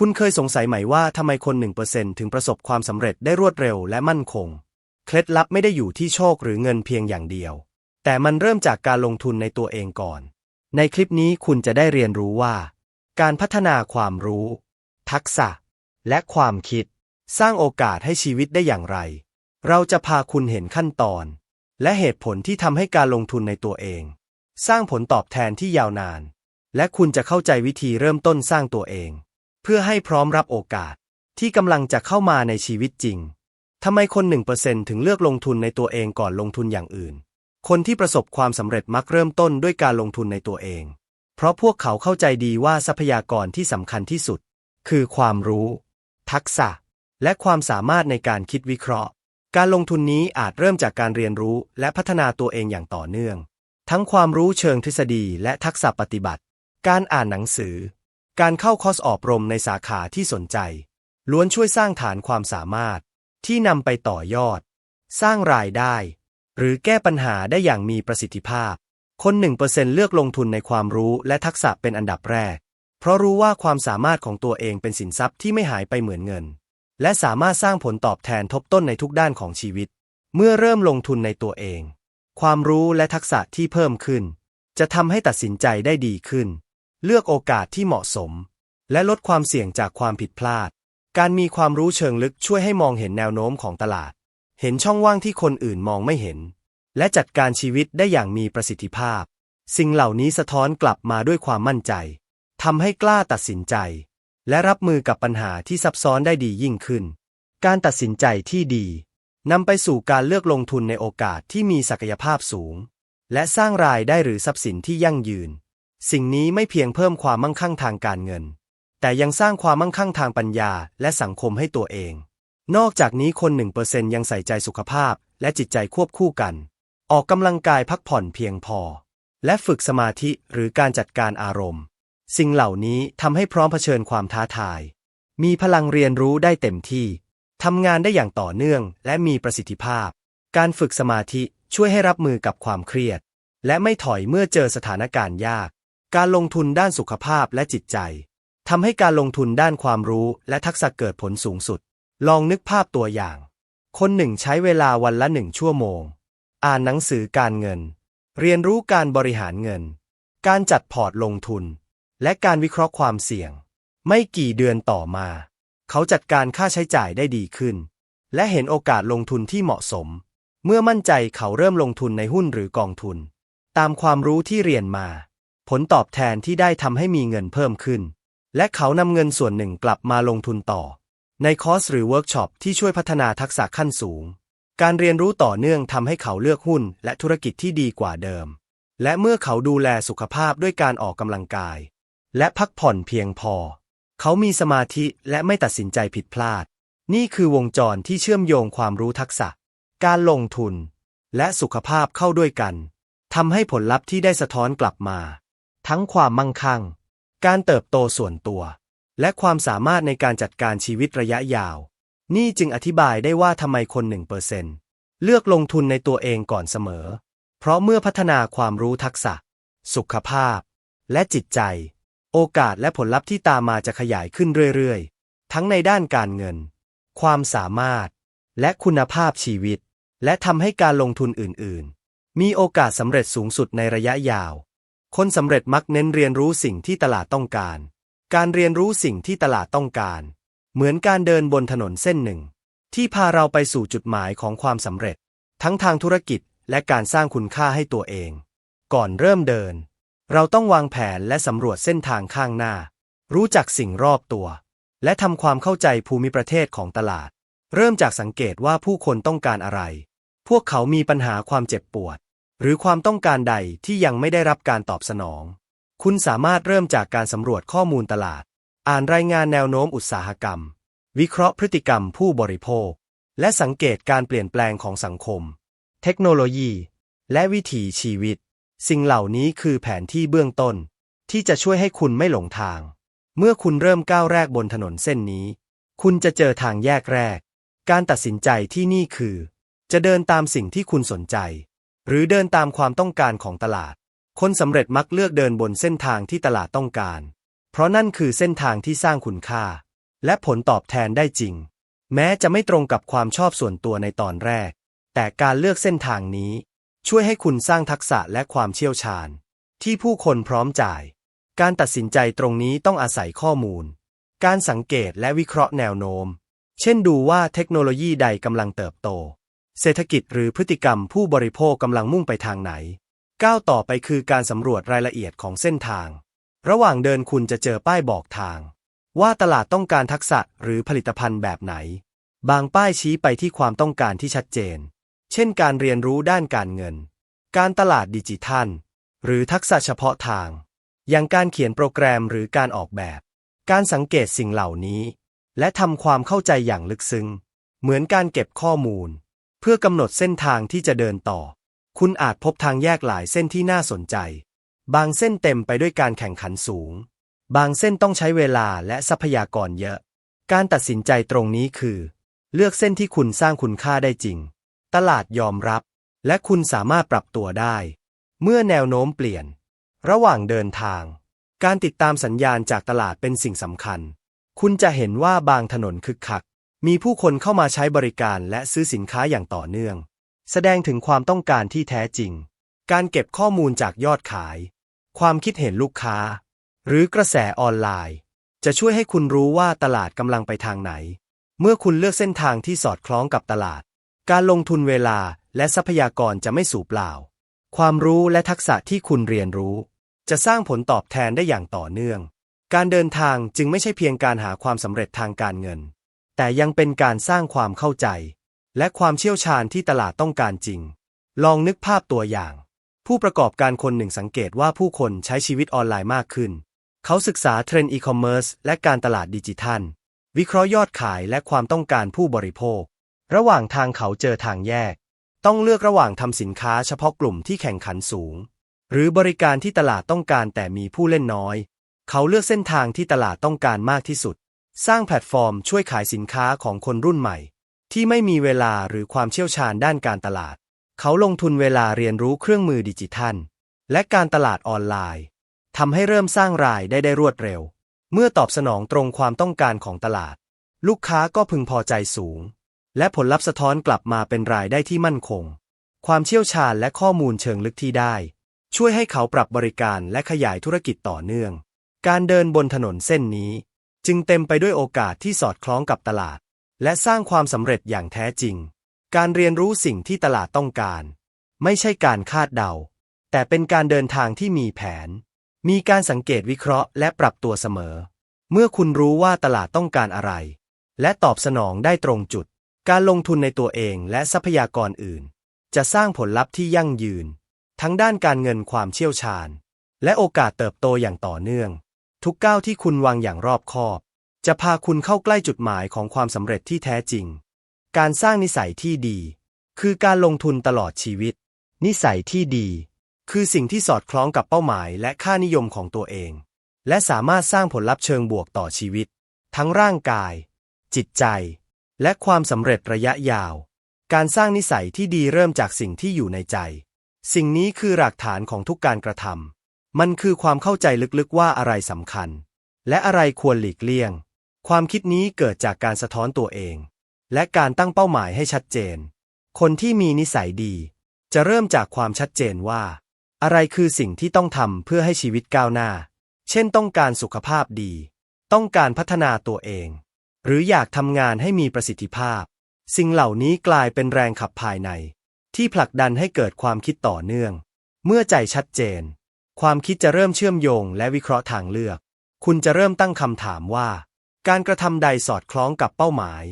คุณเคยสงสัยไหมว่าทำไมคนหนึ่งเปอร์เซ็นถึงประสบความสำเร็จได้รวดเร็วและมั่นคง เคล็ดลับไม่ได้อยู่ที่โชคหรือเงินเพียงอย่างเดียว แต่มันเริ่มจากการลงทุนในตัวเองก่อน ในคลิปนี้คุณจะได้เรียนรู้ว่า การพัฒนาความรู้ ทักษะ และความคิด สร้างโอกาสให้ชีวิตได้อย่างไร เราจะพาคุณเห็นขั้นตอน และเหตุผลที่ทำให้การลงทุนในตัวเอง สร้างผลตอบแทนที่ยาวนาน และคุณจะเข้าใจวิธีเริ่มต้นสร้างตัวเอง เพื่อให้พร้อมรับโอกาสที่กำลังจะเข้ามาในชีวิตจริงทำไมคนหนึ่งเปอร์เซ็นถึงเลือกลงทุนในตัวเองก่อนลงทุนอย่างอื่น คนที่ประสบความสำเร็จมักเริ่มต้นด้วยการลงทุนในตัวเอง เพราะพวกเขาเข้าใจดีว่าทรัพยากรที่สำคัญที่สุด คือความรู้ ทักษะ และความสามารถในการคิดวิเคราะห์ การลงทุนนี้อาจเริ่มจากการเรียนรู้และพัฒนาตัวเองอย่างต่อเนื่อง ทั้งความรู้เชิงทฤษฎีและทักษะปฏิบัติ การอ่านหนังสือ การเข้าคอร์สอบรมในสาขาที่สนใจ ล้วนช่วยสร้างฐานความสามารถ ที่นำไปต่อยอด สร้างรายได้ หรือแก้ปัญหาได้อย่างมีประสิทธิภาพ คนหนึ่งเปอร์เซ็นเลือกลงทุนในความรู้และทักษะเป็นอันดับแรก เพราะรู้ว่าความสามารถของตัวเองเป็นสินทรัพย์ที่ไม่หายไปเหมือนเงิน และสามารถสร้างผลตอบแทนทบต้นในทุกด้านของชีวิต เมื่อเริ่มลงทุนในตัวเอง ความรู้และทักษะที่เพิ่มขึ้น จะทำให้ตัดสินใจได้ดีขึ้น เลือกโอกาสที่เหมาะสม และลดความเสี่ยงจากความผิดพลาด การมีความรู้เชิงลึกช่วยให้มองเห็นแนวโน้มของตลาด เห็นช่องว่างที่คนอื่นมองไม่เห็น และจัดการชีวิตได้อย่างมีประสิทธิภาพ สิ่งเหล่านี้สะท้อนกลับมาด้วยความมั่นใจทำให้กล้าตัดสินใจ และรับมือกับปัญหาที่ซับซ้อนได้ดียิ่งขึ้น การตัดสินใจที่ดีนำไปสู่การเลือกลงทุนในโอกาสที่มีศักยภาพสูง และสร้างรายได้หรือทรัพย์สินที่ยั่งยืน สิ่งนี้ไม่เพียงเพิ่มความมั่งคั่งทางการเงิน แต่ยังสร้างความมั่งคั่งทางปัญญาและสังคมให้ตัวเอง นอกจากนี้คนหนึ่งเปอร์เซ็นยังใส่ใจสุขภาพและจิตใจควบคู่กัน ออกกำลังกายพักผ่อนเพียงพอ และฝึกสมาธิหรือการจัดการอารมณ์ สิ่งเหล่านี้ทำให้พร้อมเผชิญความท้าทาย มีพลังเรียนรู้ได้เต็มที่ทำงานได้อย่างต่อเนื่องและมีประสิทธิภาพ การฝึกสมาธิช่วยให้รับมือกับความเครียด และไม่ถอยเมื่อเจอสถานการณ์ยาก การลงทุนด้านสุขภาพและจิตใจทำให้การลงทุนด้านความรู้และทักษะเกิดผลสูงสุด ลองนึกภาพตัวอย่าง คนหนึ่งใช้เวลาวันละหนึ่งชั่วโมง อ่านหนังสือการเงิน เรียนรู้การบริหารเงิน การจัดพอร์ตลงทุน และการวิเคราะห์ความเสี่ยง ไม่กี่เดือนต่อมา เขาจัดการค่าใช้จ่ายได้ดีขึ้น และเห็นโอกาสลงทุนที่เหมาะสม เมื่อมั่นใจเขาเริ่มลงทุนในหุ้นหรือกองทุน ตามความรู้ที่เรียนมา ผลตอบแทนที่ได้ทำให้มีเงินเพิ่มขึ้น และเขานำเงินส่วนหนึ่งกลับมาลงทุนต่อ ในคอร์สหรือเวิร์กช็อปที่ช่วยพัฒนาทักษะขั้นสูง การเรียนรู้ต่อเนื่องทำให้เขาเลือกหุ้นและธุรกิจที่ดีกว่าเดิม และเมื่อเขาดูแลสุขภาพด้วยการออกกำลังกาย และพักผ่อนเพียงพอ เขามีสมาธิและไม่ตัดสินใจผิดพลาด นี่คือวงจรที่เชื่อมโยงความรู้ทักษะ การลงทุน และสุขภาพเข้าด้วยกันทำให้ผลลัพธ์ที่ได้สะท้อนกลับมา ทั้งความมั่งคั่ง การเติบโตส่วนตัว และความสามารถในการจัดการชีวิตระยะยาว นี่จึงอธิบายได้ว่าทำไมคนหนึ่งเปอร์เซนเลือกลงทุนในตัวเองก่อนเสมอ เพราะเมื่อพัฒนาความรู้ทักษะ สุขภาพ และจิตใจ โอกาสและผลลัพธ์ที่ตามมาจะขยายขึ้นเรื่อยๆ ทั้งในด้านการเงิน ความสามารถ และคุณภาพชีวิต และทำให้การลงทุนอื่นๆ มีโอกาสสำเร็จสูงสุดในระยะยาว คนสำเร็จมักเน้นเรียนรู้สิ่งที่ตลาดต้องการ การเรียนรู้สิ่งที่ตลาดต้องการ เหมือนการเดินบนถนนเส้นหนึ่ง ที่พาเราไปสู่จุดหมายของความสำเร็จ ทั้งทางธุรกิจและการสร้างคุณค่าให้ตัวเอง ก่อนเริ่มเดิน เราต้องวางแผนและสำรวจเส้นทางข้างหน้า รู้จักสิ่งรอบตัว และทำความเข้าใจภูมิประเทศของตลาด เริ่มจากสังเกตว่าผู้คนต้องการอะไร พวกเขามีปัญหาความเจ็บปวด หรือความต้องการใดที่ยังไม่ได้รับการตอบสนอง คุณสามารถเริ่มจากการสำรวจข้อมูลตลาด อ่านรายงานแนวโน้มอุตสาหกรรม วิเคราะห์พฤติกรรมผู้บริโภค และสังเกตการเปลี่ยนแปลงของสังคม เทคโนโลยี และวิถีชีวิต สิ่งเหล่านี้คือแผนที่เบื้องต้น ที่จะช่วยให้คุณไม่หลงทาง เมื่อคุณเริ่มก้าวแรกบนถนนเส้นนี้ คุณจะเจอทางแยกแรก การตัดสินใจที่นี่คือ จะเดินตามสิ่งที่คุณสนใจ หรือเดินตามความต้องการของตลาด คนสำเร็จมักเลือกเดินบนเส้นทางที่ตลาดต้องการ เพราะนั่นคือเส้นทางที่สร้างคุณค่า และผลตอบแทนได้จริง แม้จะไม่ตรงกับความชอบส่วนตัวในตอนแรก แต่การเลือกเส้นทางนี้ ช่วยให้คุณสร้างทักษะและความเชี่ยวชาญ ที่ผู้คนพร้อมจ่าย การตัดสินใจตรงนี้ต้องอาศัยข้อมูล การสังเกตและวิเคราะห์แนวโน้ม เช่นดูว่าเทคโนโลยีใดกำลังเติบโต เศรษฐกิจหรือพฤติกรรมผู้บริโภคกำลังมุ่งไปทางไหน ก้าวต่อไปคือการสำรวจรายละเอียดของเส้นทาง ระหว่างเดินคุณจะเจอป้ายบอกทาง ว่าตลาดต้องการทักษะหรือผลิตภัณฑ์แบบไหน บางป้ายชี้ไปที่ความต้องการที่ชัดเจน เช่นการเรียนรู้ด้านการเงิน การตลาดดิจิทัล หรือทักษะเฉพาะทาง อย่างการเขียนโปรแกรมหรือการออกแบบ การสังเกตสิ่งเหล่านี้ และทำความเข้าใจอย่างลึกซึ้ง เหมือนการเก็บข้อมูล พื่อกำหนดเส้นทางที่จะเดินต่อ คุณอาจพบทางแยกหลายเส้นที่น่าสนใจ บางเส้นเต็มไปด้วยการแข่งขันสูง บางเส้นต้องใช้เวลาและทรัพยากรเยอะ การตัดสินใจตรงนี้คือ เลือกเส้นที่คุณสร้างคุณค่าได้จริง ตลาดยอมรับ และคุณสามารถปรับตัวได้ เมื่อแนวโน้มเปลี่ยน ระหว่างเดินทาง การติดตามสัญญาณจากตลาดเป็นสิ่งสำคัญ คุณจะเห็นว่าบางถนนคึกคัก มีผู้คนเข้ามาใช้บริการและซื้อสินค้าอย่างต่อเนื่อง แสดงถึงความต้องการที่แท้จริง การเก็บข้อมูลจากยอดขาย ความคิดเห็นลูกค้า หรือกระแสออนไลน์ จะช่วยให้คุณรู้ว่าตลาดกำลังไปทางไหน เมื่อคุณเลือกเส้นทางที่สอดคล้องกับตลาด การลงทุนเวลาและทรัพยากรจะไม่สูญเปล่า ความรู้และทักษะที่คุณเรียนรู้ จะสร้างผลตอบแทนได้อย่างต่อเนื่อง การเดินทางจึงไม่ใช่เพียงการหาความสำเร็จทางการเงิน แต่ยังเป็นการสร้างความเข้าใจ และความเชี่ยวชาญที่ตลาดต้องการจริง ลองนึกภาพตัวอย่าง ผู้ประกอบการคนหนึ่งสังเกตว่าผู้คนใช้ชีวิตออนไลน์มากขึ้น เขาศึกษาเทรนด์อีคอมเมิร์ซและการตลาดดิจิทัล วิเคราะห์ยอดขายและความต้องการผู้บริโภค ระหว่างทางเขาเจอทางแยก ต้องเลือกระหว่างทำสินค้าเฉพาะกลุ่มที่แข่งขันสูง หรือบริการที่ตลาดต้องการแต่มีผู้เล่นน้อย เขาเลือกเส้นทางที่ตลาดต้องการมากที่สุด สร้างแพลตฟอร์มช่วยขายสินค้าของคนรุ่นใหม่ ที่ไม่มีเวลาหรือความเชี่ยวชาญด้านการตลาด เขาลงทุนเวลาเรียนรู้เครื่องมือดิจิทัล และการตลาดออนไลน์ทำให้เริ่มสร้างรายได้ได้รวดเร็ว เมื่อตอบสนองตรงความต้องการของตลาด ลูกค้าก็พึงพอใจสูง และผลลัพธ์สะท้อนกลับมาเป็นรายได้ที่มั่นคง ความเชี่ยวชาญและข้อมูลเชิงลึกที่ได้ ช่วยให้เขาปรับบริการและขยายธุรกิจต่อเนื่อง การเดินบนถนนเส้นนี้ จึงเต็มไปด้วยโอกาสที่สอดคล้องกับตลาด และสร้างความสำเร็จอย่างแท้จริง การเรียนรู้สิ่งที่ตลาดต้องการ ไม่ใช่การคาดเดา แต่เป็นการเดินทางที่มีแผน มีการสังเกตวิเคราะห์และปรับตัวเสมอ เมื่อคุณรู้ว่าตลาดต้องการอะไร และตอบสนองได้ตรงจุด การลงทุนในตัวเองและทรัพยากรอื่น จะสร้างผลลัพธ์ที่ยั่งยืน ทั้งด้านการเงินความเชี่ยวชาญ และโอกาสเติบโตอย่างต่อเนื่อง ทุกก้าวที่คุณวางอย่างรอบคอบ จะพาคุณเข้าใกล้จุดหมายของความสำเร็จที่แท้จริง การสร้างนิสัยที่ดี คือการลงทุนตลอดชีวิต นิสัยที่ดี คือสิ่งที่สอดคล้องกับเป้าหมายและค่านิยมของตัวเอง และสามารถสร้างผลลัพธ์เชิงบวกต่อชีวิต ทั้งร่างกาย จิตใจ และความสำเร็จระยะยาว การสร้างนิสัยที่ดีเริ่มจากสิ่งที่อยู่ในใจ สิ่งนี้คือหลักฐานของทุกการกระทำ มันคือความเข้าใจลึกๆว่าอะไรสำคัญ และอะไรควรหลีกเลี่ยง ความคิดนี้เกิดจากการสะท้อนตัวเอง และการตั้งเป้าหมายให้ชัดเจน คนที่มีนิสัยดี จะเริ่มจากความชัดเจนว่า อะไรคือสิ่งที่ต้องทำเพื่อให้ชีวิตก้าวหน้า เช่นต้องการสุขภาพดี ต้องการพัฒนาตัวเอง หรืออยากทำงานให้มีประสิทธิภาพ สิ่งเหล่านี้กลายเป็นแรงขับภายใน ที่ผลักดันให้เกิดความคิดต่อเนื่อง เมื่อใจชัดเจน ความคิดจะเริ่มเชื่อมโยงและวิเคราะห์ทางเลือก คุณจะเริ่มตั้งคำถามว่า การกระทำใดสอดคล้องกับเป้าหมาย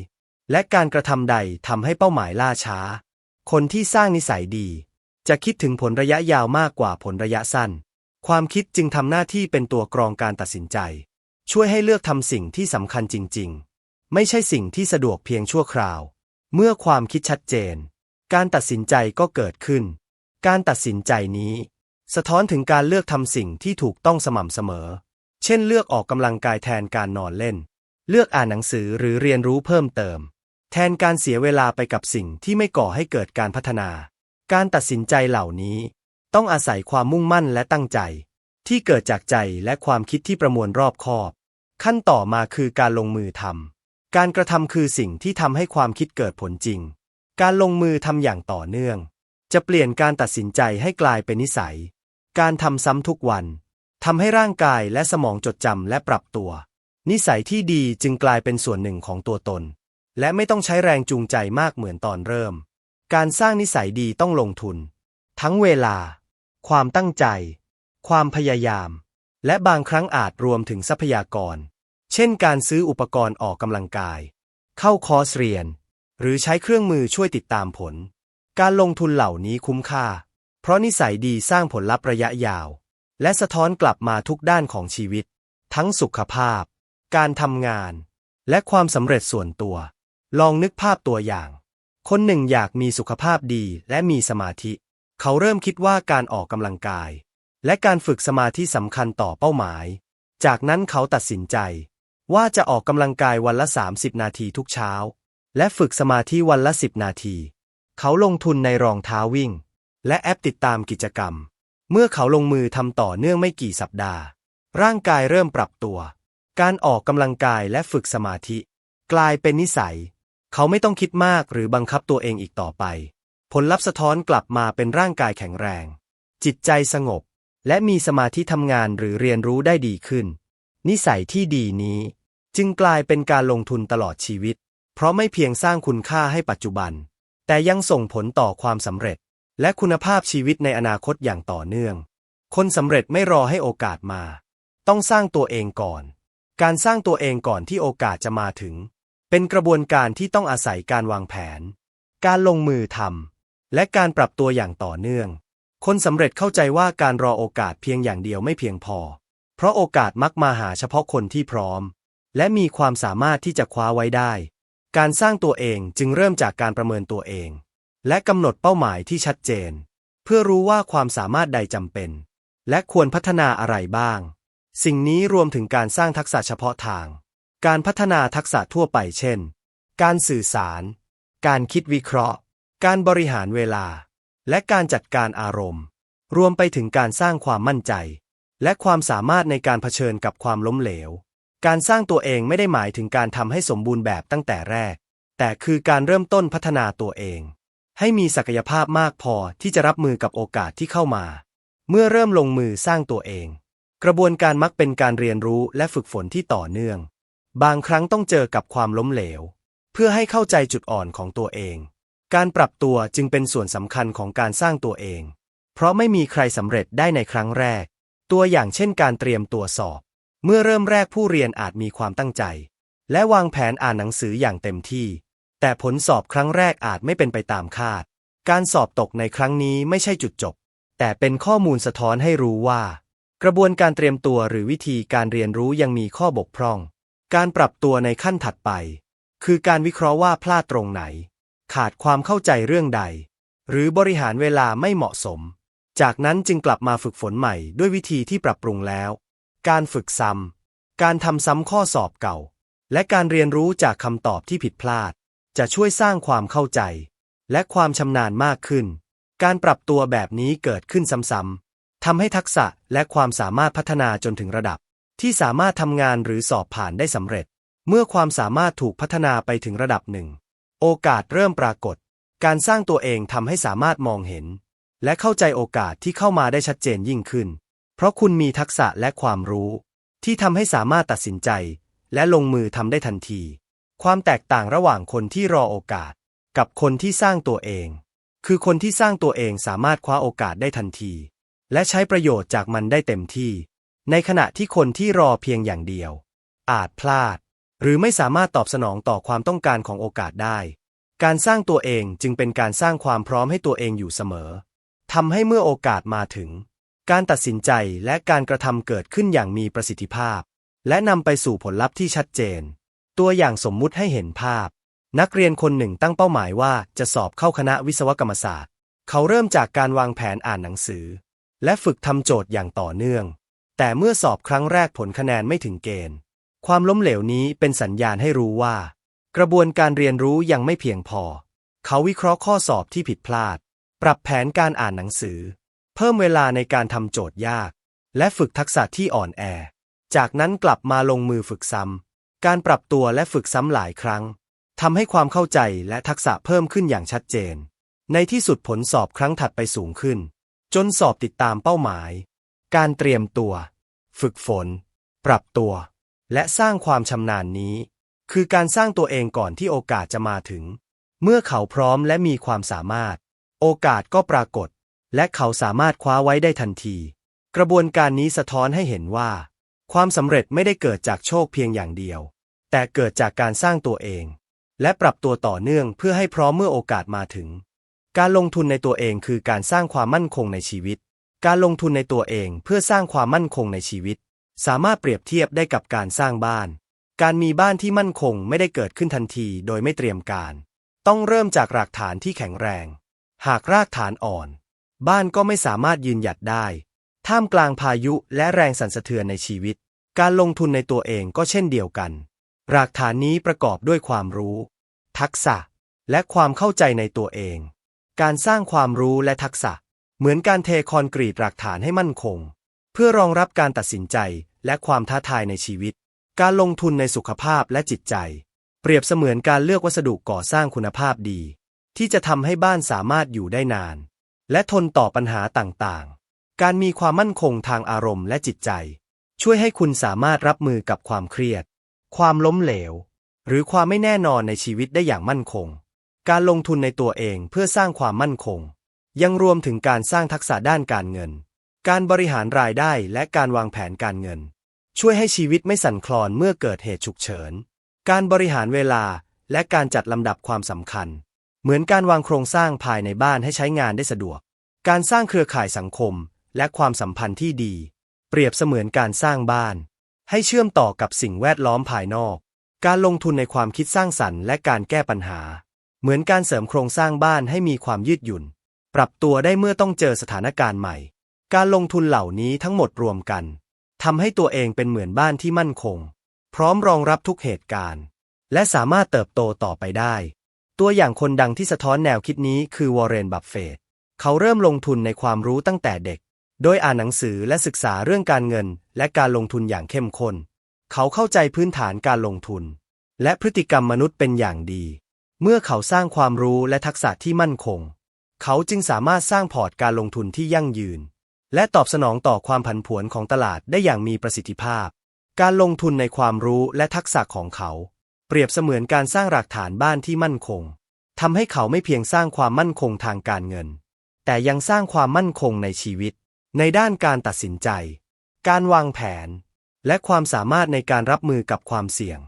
และการกระทำใดทำให้เป้าหมายล่าช้า คนที่สร้างนิสัยดี จะคิดถึงผลระยะยาวมากกว่าผลระยะสั้น ความคิดจึงทำหน้าที่เป็นตัวกรองการตัดสินใจ ช่วยให้เลือกทำสิ่งที่สำคัญจริง ๆ ไม่ใช่สิ่งที่สะดวกเพียงชั่วคราว เมื่อความคิดชัดเจน การตัดสินใจก็เกิดขึ้น การตัดสินใจนี้ สะท้อนถึงการเลือกทำสิ่งที่ถูกต้องสม่ำเสมอ เช่นเลือกออกกำลังกายแทนการนอนเล่น เลือกอ่านหนังสือหรือเรียนรู้เพิ่มเติม แทนการเสียเวลาไปกับสิ่งที่ไม่ก่อให้เกิดการพัฒนา การตัดสินใจเหล่านี้ ต้องอาศัยความมุ่งมั่นและตั้งใจ ที่เกิดจากใจและความคิดที่ประมวลรอบคอบ ขั้นต่อมาคือการลงมือทำการกระทำคือสิ่งที่ทำให้ความคิดเกิดผลจริง การลงมือทำอย่างต่อเนื่อง จะเปลี่ยนการตัดสินใจให้กลายเป็นนิสัย การทำซ้ำทุกวันทำให้ร่างกายและสมองจดจำและปรับตัว นิสัยที่ดีจึงกลายเป็นส่วนหนึ่งของตัวตน และไม่ต้องใช้แรงจูงใจมากเหมือนตอนเริ่ม การสร้างนิสัยดีต้องลงทุน ทั้งเวลา ความตั้งใจ ความพยายาม และบางครั้งอาจรวมถึงทรัพยากร เช่นการซื้ออุปกรณ์ออกกำลังกาย เข้าคอร์สเรียน หรือใช้เครื่องมือช่วยติดตามผล การลงทุนเหล่านี้คุ้มค่า เพราะนิสัยดีสร้างผลลัพธ์ระยะยาว และสะท้อนกลับมาทุกด้านของชีวิต ทั้งสุขภาพ การทำงาน และความสำเร็จส่วนตัว ลองนึกภาพตัวอย่าง คนหนึ่งอยากมีสุขภาพดีและมีสมาธิ เขาเริ่มคิดว่าการออกกำลังกาย และการฝึกสมาธิสำคัญต่อเป้าหมาย จากนั้นเขาตัดสินใจ ว่าจะออกกำลังกายวันละ 30 นาทีทุกเช้า และฝึกสมาธิวันละ 10 นาที เขาลงทุนในรองเท้าวิ่ง และแอปติดตามกิจกรรม เมื่อเขาลงมือทำต่อเนื่องไม่กี่สัปดาห์ ร่างกายเริ่มปรับตัว การออกกำลังกายและฝึกสมาธิ กลายเป็นนิสัย เขาไม่ต้องคิดมากหรือบังคับตัวเองอีกต่อไป ผลลัพธ์สะท้อนกลับมาเป็นร่างกายแข็งแรง จิตใจสงบ และมีสมาธิทำงานหรือเรียนรู้ได้ดีขึ้น นิสัยที่ดีนี้ จึงกลายเป็นการลงทุนตลอดชีวิต เพราะไม่เพียงสร้างคุณค่าให้ปัจจุบัน แต่ยังส่งผลต่อความสำเร็จ และคุณภาพชีวิตในอนาคตอย่างต่อเนื่อง คนสำเร็จไม่รอให้โอกาสมา ต้องสร้างตัวเองก่อน การสร้างตัวเองก่อนที่โอกาสจะมาถึง เป็นกระบวนการที่ต้องอาศัยการวางแผน การลงมือทำและการปรับตัวอย่างต่อเนื่อง คนสำเร็จเข้าใจว่าการรอโอกาสเพียงอย่างเดียวไม่เพียงพอ เพราะโอกาสมักมาหาเฉพาะคนที่พร้อม และมีความสามารถที่จะคว้าไว้ได้ การสร้างตัวเองจึงเริ่มจากการประเมินตัวเอง และกำหนดเป้าหมายที่ชัดเจน เพื่อรู้ว่าความสามารถใดจำเป็น และควรพัฒนาอะไรบ้าง สิ่งนี้รวมถึงการสร้างทักษะเฉพาะทาง การพัฒนาทักษะทั่วไปเช่น การสื่อสาร การคิดวิเคราะห์ การบริหารเวลา และการจัดการอารมณ์ รวมไปถึงการสร้างความมั่นใจ และความสามารถในการเผชิญกับความล้มเหลว การสร้างตัวเองไม่ได้หมายถึงการทำให้สมบูรณ์แบบตั้งแต่แรก แต่คือการเริ่มต้นพัฒนาตัวเอง ให้มีศักยภาพมากพอที่จะรับมือกับโอกาสที่เข้ามา เมื่อเริ่มลงมือสร้างตัวเอง กระบวนการมักเป็นการเรียนรู้และฝึกฝนที่ต่อเนื่อง บางครั้งต้องเจอกับความล้มเหลว เพื่อให้เข้าใจจุดอ่อนของตัวเอง การปรับตัวจึงเป็นส่วนสำคัญของการสร้างตัวเอง เพราะไม่มีใครสำเร็จได้ในครั้งแรก ตัวอย่างเช่นการเตรียมตัวสอบ เมื่อเริ่มแรกผู้เรียนอาจมีความตั้งใจ และวางแผนอ่านหนังสืออย่างเต็มที่ แต่ผลสอบครั้งแรกอาจไม่เป็นไปตามคาด การสอบตกในครั้งนี้ไม่ใช่จุดจบ แต่เป็นข้อมูลสะท้อนให้รู้ว่า กระบวนการเตรียมตัวหรือวิธีการเรียนรู้ยังมีข้อบกพร่อง การปรับตัวในขั้นถัดไป คือการวิเคราะห์ว่าพลาดตรงไหน ขาดความเข้าใจเรื่องใด หรือบริหารเวลาไม่เหมาะสม จากนั้นจึงกลับมาฝึกฝนใหม่ด้วยวิธีที่ปรับปรุงแล้ว การฝึกซ้ำการทำซ้ำข้อสอบเก่า และการเรียนรู้จากคำตอบที่ผิดพลาด จะช่วยสร้างความเข้าใจ และความชำนาญมากขึ้น การปรับตัวแบบนี้เกิดขึ้นซ้ำๆทำให้ทักษะและความสามารถพัฒนาจนถึงระดับ ที่สามารถทำงานหรือสอบผ่านได้สำเร็จ เมื่อความสามารถถูกพัฒนาไปถึงระดับหนึ่ง โอกาสเริ่มปรากฏ การสร้างตัวเองทำให้สามารถมองเห็น และเข้าใจโอกาสที่เข้ามาได้ชัดเจนยิ่งขึ้น เพราะคุณมีทักษะและความรู้ ที่ทำให้สามารถตัดสินใจ และลงมือทำได้ทันที ความแตกต่างระหว่างคนที่รอโอกาส กับคนที่สร้างตัวเอง คือคนที่สร้างตัวเองสามารถคว้าโอกาสได้ทันที และใช้ประโยชน์จากมันได้เต็มที่ ในขณะที่คนที่รอเพียงอย่างเดียว อาจพลาด หรือไม่สามารถตอบสนองต่อความต้องการของโอกาสได้ การสร้างตัวเองจึงเป็นการสร้างความพร้อมให้ตัวเองอยู่เสมอทำให้เมื่อโอกาสมาถึง การตัดสินใจและการกระทำเกิดขึ้นอย่างมีประสิทธิภาพ และนำไปสู่ผลลัพธ์ที่ชัดเจน ตัวอย่างสมมุติให้เห็นภาพ นักเรียนคนหนึ่งตั้งเป้าหมายว่าจะสอบเข้าคณะวิศวกรรมศาสตร์ เขาเริ่มจากการวางแผนอ่านหนังสือ และฝึกทำโจทย์อย่างต่อเนื่อง แต่เมื่อสอบครั้งแรกผลคะแนนไม่ถึงเกณฑ์ ความล้มเหลวนี้เป็นสัญญาณให้รู้ว่า กระบวนการเรียนรู้ยังไม่เพียงพอ เขาวิเคราะห์ข้อสอบที่ผิดพลาด ปรับแผนการอ่านหนังสือ เพิ่มเวลาในการทำโจทย์ยาก และฝึกทักษะที่อ่อนแอ จากนั้นกลับมาลงมือฝึกซ้ำ การปรับตัวและฝึกซ้ำหลายครั้งทำให้ความเข้าใจและทักษะเพิ่มขึ้นอย่างชัดเจน ในที่สุดผลสอบครั้งถัดไปสูงขึ้น จนสอบติดตามเป้าหมาย การเตรียมตัว ฝึกฝน ปรับตัว และสร้างความชำนาญนี้ คือการสร้างตัวเองก่อนที่โอกาสจะมาถึง เมื่อเขาพร้อมและมีความสามารถ โอกาสก็ปรากฏ และเขาสามารถคว้าไว้ได้ทันที กระบวนการนี้สะท้อนให้เห็นว่า ความสำเร็จไม่ได้เกิดจากโชคเพียงอย่างเดียว แต่เกิดจากการสร้างตัวเอง และปรับตัวต่อเนื่องเพื่อให้พร้อมเมื่อโอกาสมาถึง การลงทุนในตัวเองคือการสร้างความมั่นคงในชีวิต การลงทุนในตัวเองเพื่อสร้างความมั่นคงในชีวิต สามารถเปรียบเทียบได้กับการสร้างบ้าน การมีบ้านที่มั่นคงไม่ได้เกิดขึ้นทันทีโดยไม่เตรียมการ ต้องเริ่มจากรากฐานที่แข็งแรง หากรากฐานอ่อน บ้านก็ไม่สามารถยืนหยัดได้ ท่ามกลางพายุและแรงสั่นสะเทือนในชีวิต การลงทุนในตัวเองก็เช่นเดียวกันรากฐานนี้ประกอบด้วยความรู้ ทักษะ และความเข้าใจในตัวเอง การสร้างความรู้และทักษะ เหมือนการเทคอนกรีตรากฐานให้มั่นคง เพื่อรองรับการตัดสินใจและความท้าทายในชีวิต การลงทุนในสุขภาพและจิตใจ เปรียบเสมือนการเลือกวัสดุก่อสร้างคุณภาพดี ที่จะทำให้บ้านสามารถอยู่ได้นาน และทนต่อปัญหาต่างๆ การมีความมั่นคงทางอารมณ์และจิตใจ ช่วยให้คุณสามารถรับมือกับความเครียด ความล้มเหลว หรือความไม่แน่นอนในชีวิตได้อย่างมั่นคง การลงทุนในตัวเองเพื่อสร้างความมั่นคง ยังรวมถึงการสร้างทักษะด้านการเงิน การบริหารรายได้และการวางแผนการเงิน ช่วยให้ชีวิตไม่สั่นคลอนเมื่อเกิดเหตุฉุกเฉิน การบริหารเวลาและการจัดลำดับความสำคัญ เหมือนการวางโครงสร้างภายในบ้านให้ใช้งานได้สะดวก การสร้างเครือข่ายสังคมและความสัมพันธ์ที่ดี เปรียบเสมือนการสร้างบ้าน ให้เชื่อมต่อกับสิ่งแวดล้อมภายนอก การลงทุนในความคิดสร้างสรรค์และการแก้ปัญหา เหมือนการเสริมโครงสร้างบ้านให้มีความยืดหยุ่น ปรับตัวได้เมื่อต้องเจอสถานการณ์ใหม่ การลงทุนเหล่านี้ทั้งหมดรวมกันทำให้ตัวเองเป็นเหมือนบ้านที่มั่นคง พร้อมรองรับทุกเหตุการณ์ และสามารถเติบโตต่อไปได้ ตัวอย่างคนดังที่สะท้อนแนวคิดนี้คือวอร์เรน บัฟเฟตต์เขาเริ่มลงทุนในความรู้ตั้งแต่เด็ก โดยอ่านหนังสือและศึกษาเรื่องการเงิน และการลงทุนอย่างเข้มข้น เขาเข้าใจพื้นฐานการลงทุน และพฤติกรรมมนุษย์เป็นอย่างดี เมื่อเขาสร้างความรู้และทักษะที่มั่นคง เขาจึงสามารถสร้างพอร์ตการลงทุนที่ยั่งยืน และตอบสนองต่อความผันผวนของตลาดได้อย่างมีประสิทธิภาพ การลงทุนในความรู้และทักษะของเขา เปรียบเสมือนการสร้างรากฐานบ้านที่มั่นคงทำให้เขาไม่เพียงสร้างความมั่นคงทางการเงิน แต่ยังสร้างความมั่นคงในชีวิต ในด้านการตัดสินใจ การวางแผน และความสามารถในการรับมือกับความเสี่ยง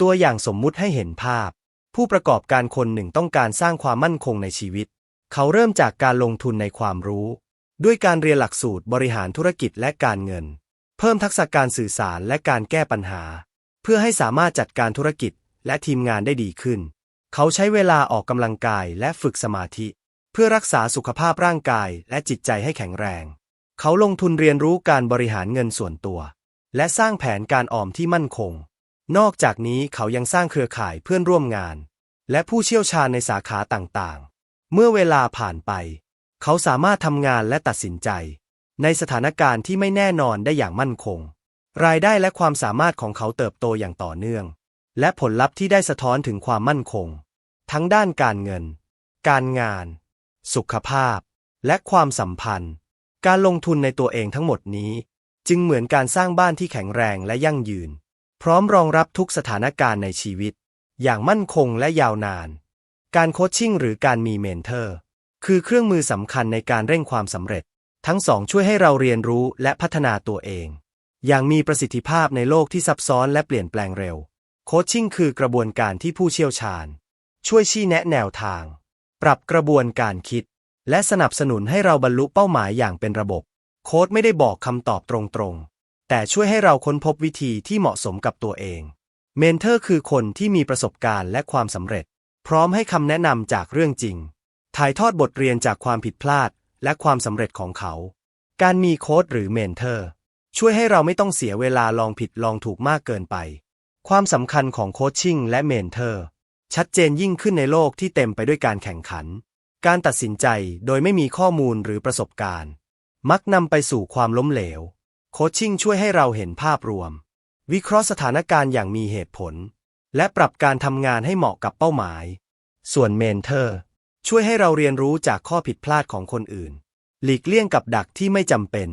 ตัวอย่างสมมุติให้เห็นภาพ ผู้ประกอบการคนหนึ่งต้องการสร้างความมั่นคงในชีวิต เขาเริ่มจากการลงทุนในความรู้ ด้วยการเรียนหลักสูตรบริหารธุรกิจและการเงิน เพิ่มทักษะการสื่อสารและการแก้ปัญหา เพื่อให้สามารถจัดการธุรกิจและทีมงานได้ดีขึ้น เขาใช้เวลาออกกำลังกายและฝึกสมาธิ เพื่อรักษาสุขภาพร่างกายและจิตใจให้แข็งแรง เขาลงทุนเรียนรู้การบริหารเงินส่วนตัว และสร้างแผนการออมที่มั่นคง นอกจากนี้เขายังสร้างเครือข่ายเพื่อนร่วมงาน และผู้เชี่ยวชาญในสาขาต่างๆ เมื่อเวลาผ่านไป เขาสามารถทำงานและตัดสินใจ ในสถานการณ์ที่ไม่แน่นอนได้อย่างมั่นคง รายได้และความสามารถของเขาเติบโตอย่างต่อเนื่อง และผลลัพธ์ที่ได้สะท้อนถึงความมั่นคง ทั้งด้านการเงิน การงาน สุขภาพ และความสัมพันธ์ การลงทุนในตัวเองทั้งหมดนี้ จึงเหมือนการสร้างบ้านที่แข็งแรงและยั่งยืน พร้อมรองรับทุกสถานการณ์ในชีวิต อย่างมั่นคงและยาวนาน การโคชชิ่งหรือการมีเมนเทอร์ คือเครื่องมือสำคัญในการเร่งความสำเร็จ ทั้งสองช่วยให้เราเรียนรู้และพัฒนาตัวเอง อย่างมีประสิทธิภาพในโลกที่ซับซ้อนและเปลี่ยนแปลงเร็ว โคชชิ่งคือกระบวนการที่ผู้เชี่ยวชาญ ช่วยชี้แนะแนวทาง ปรับกระบวนการคิด และสนับสนุนให้เราบรรลุเป้าหมายอย่างเป็นระบบ โค้ดไม่ได้บอกคำตอบตรงๆ แต่ช่วยให้เราค้นพบวิธีที่เหมาะสมกับตัวเอง เมนเทอร์คือคนที่มีประสบการณ์และความสำเร็จ พร้อมให้คำแนะนำจากเรื่องจริง ถ่ายทอดบทเรียนจากความผิดพลาด และความสำเร็จของเขา การมีโค้ดหรือเมนเทอร์ช่วยให้เราไม่ต้องเสียเวลาลองผิดลองถูกมากเกินไป ความสำคัญของโคชชิ่งและเมนเทอร์ชัดเจนยิ่งขึ้นในโลกที่เต็มไปด้วยการแข่งขัน การตัดสินใจโดยไม่มีข้อมูลหรือประสบการณ์ มักนำไปสู่ความล้มเหลว โคชชิ่งช่วยให้เราเห็นภาพรวม วิเคราะห์สถานการณ์อย่างมีเหตุผล และปรับการทำงานให้เหมาะกับเป้าหมาย ส่วนเมนเทอร์ ช่วยให้เราเรียนรู้จากข้อผิดพลาดของคนอื่น หลีกเลี่ยงกับดักที่ไม่จำเป็น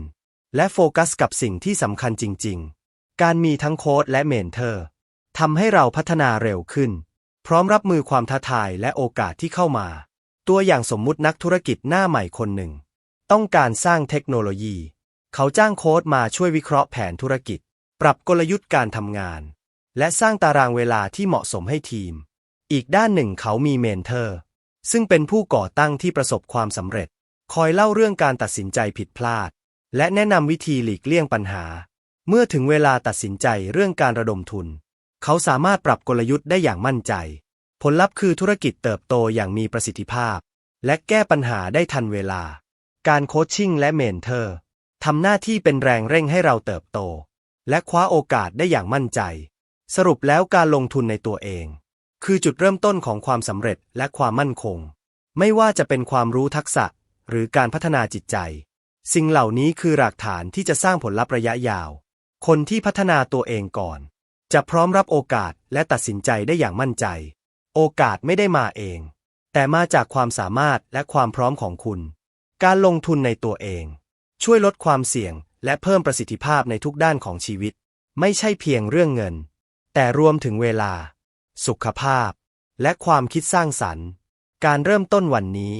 และโฟกัสกับสิ่งที่สำคัญจริง ๆ การมีทั้งโค้ดและเมนเทอร์ทำให้เราพัฒนาเร็วขึ้น พร้อมรับมือความท้าทายและโอกาสที่เข้ามา ตัวอย่างสมมุตินักธุรกิจหน้าใหม่คนหนึ่ง ต้องการสร้างเทคโนโลยี เขาจ้างโค้ดมาช่วยวิเคราะห์แผนธุรกิจ ปรับกลยุทธ์การทำงาน และสร้างตารางเวลาที่เหมาะสมให้ทีม อีกด้านหนึ่งเขามีเมนเทอร์ ซึ่งเป็นผู้ก่อตั้งที่ประสบความสำเร็จ คอยเล่าเรื่องการตัดสินใจผิดพลาด และแนะนำวิธีหลีกเลี่ยงปัญหา เมื่อถึงเวลาตัดสินใจเรื่องการระดมทุน เขาสามารถปรับกลยุทธ์ได้อย่างมั่นใจ ผลลัพธ์คือธุรกิจเติบโตอย่างมีประสิทธิภาพ และแก้ปัญหาได้ทันเวลา การโคชชิ่งและเมนเทอร์ทำหน้าที่เป็นแรงเร่งให้เราเติบโต และคว้าโอกาสได้อย่างมั่นใจ สรุปแล้วการลงทุนในตัวเอง คือจุดเริ่มต้นของความสำเร็จและความมั่นคง ไม่ว่าจะเป็นความรู้ทักษะ หรือการพัฒนาจิตใจ สิ่งเหล่านี้คือหลักฐานที่จะสร้างผลลัพธ์ระยะยาว คนที่พัฒนาตัวเองก่อน จะพร้อมรับโอกาสและตัดสินใจได้อย่างมั่นใจ โอกาสไม่ได้มาเอง แต่มาจากความสามารถและความพร้อมของคุณ การลงทุนในตัวเอง ช่วยลดความเสี่ยงและเพิ่มประสิทธิภาพในทุกด้านของชีวิต ไม่ใช่เพียงเรื่องเงิน แต่รวมถึงเวลา สุขภาพ และความคิดสร้างสรรค์ การเริ่มต้นวันนี้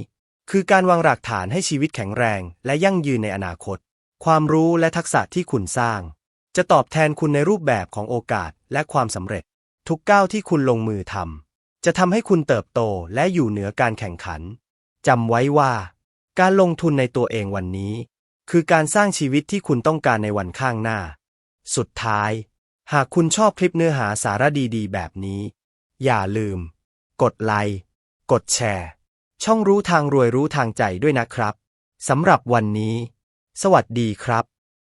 คือการวางรากฐานให้ชีวิตแข็งแรงและยั่งยืนในอนาคต ความรู้และทักษะที่คุณสร้าง จะตอบแทนคุณในรูปแบบของโอกาสและความสำเร็จ ทุกก้าวที่คุณลงมือทำ จะทำให้คุณเติบโตและอยู่เหนือการแข่งขันจำไว้ว่า การลงทุนในตัวเองวันนี้ คือการสร้างชีวิตที่คุณต้องการในวันข้างหน้า สุดท้าย หากคุณชอบคลิปเนื้อหาสาระดีๆ แบบนี้ อย่าลืม กดไลค์กดแชร์ ช่องรู้ทางรวยรู้ทางใจด้วยนะครับสำหรับวันนี้ สวัสดีครับ